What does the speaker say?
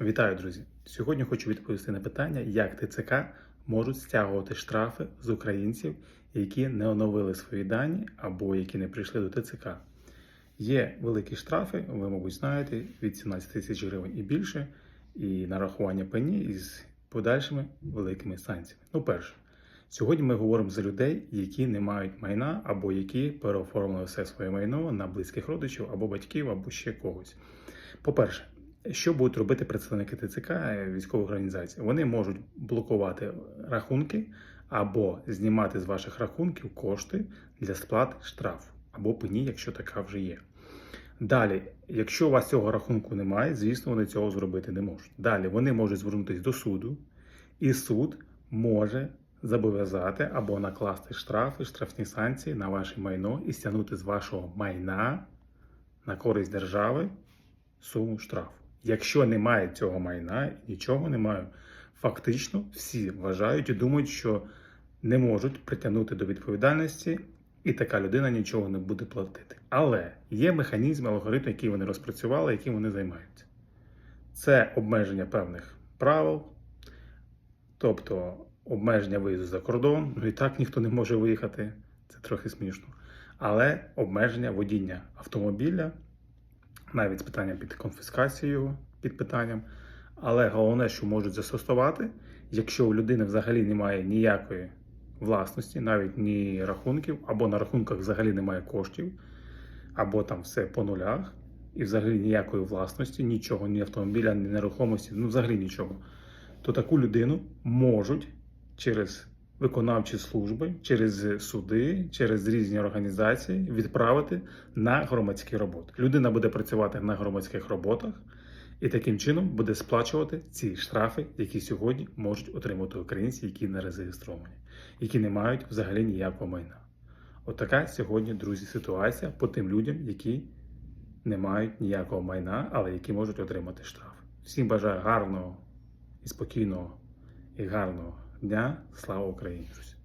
Вітаю, друзі! Сьогодні хочу відповісти на питання, як ТЦК можуть стягувати штрафи з українців, які не оновили свої дані або які не прийшли до ТЦК. Є великі штрафи, ви, мабуть, знаєте, від 17 тисяч гривень і більше, і нарахування пені із подальшими великими санкціями. Ну, перше, сьогодні ми говоримо за людей, які не мають майна або які переоформили все своє майно на близьких родичів або батьків, або ще когось. По-перше, що будуть робити представники ТЦК е, військових організацій? Вони можуть блокувати рахунки або знімати з ваших рахунків кошти для сплат штрафу або пені, якщо така вже є. Далі, якщо у вас цього рахунку немає, звісно, вони цього зробити не можуть. Далі вони можуть звернутися до суду, і суд може зобов'язати або накласти штрафи, штрафні санкції на ваше майно і стягнути з вашого майна на користь держави суму штрафу. Якщо немає цього майна нічого немає, фактично всі вважають і думають, що не можуть притягнути до відповідальності, і така людина нічого не буде платити. Але є механізм, алгоритм, який вони розпрацювали, яким вони займаються. Це обмеження певних правил, тобто обмеження виїзду за кордон. Ну і так ніхто не може виїхати, це трохи смішно. Але обмеження водіння автомобіля навіть з питанням під конфіскацією, під питанням. Але головне, що можуть застосувати, якщо у людини взагалі немає ніякої власності, навіть ні рахунків, або на рахунках взагалі немає коштів, або там все по нулях, і взагалі ніякої власності, нічого, ні автомобіля, ні нерухомості, ну взагалі нічого, то таку людину можуть через виконавчі служби, через суди, через різні організації відправити на громадські роботи. Людина буде працювати на громадських роботах і таким чином буде сплачувати ці штрафи, які сьогодні можуть отримати українці, які не зареєстровані, які не мають взагалі ніякого майна. Отака сьогодні, друзі, ситуація по тим людям, які не мають ніякого майна, але які можуть отримати штраф. Всім бажаю гарного і спокійного і гарного дня. Слава Україні! друзі!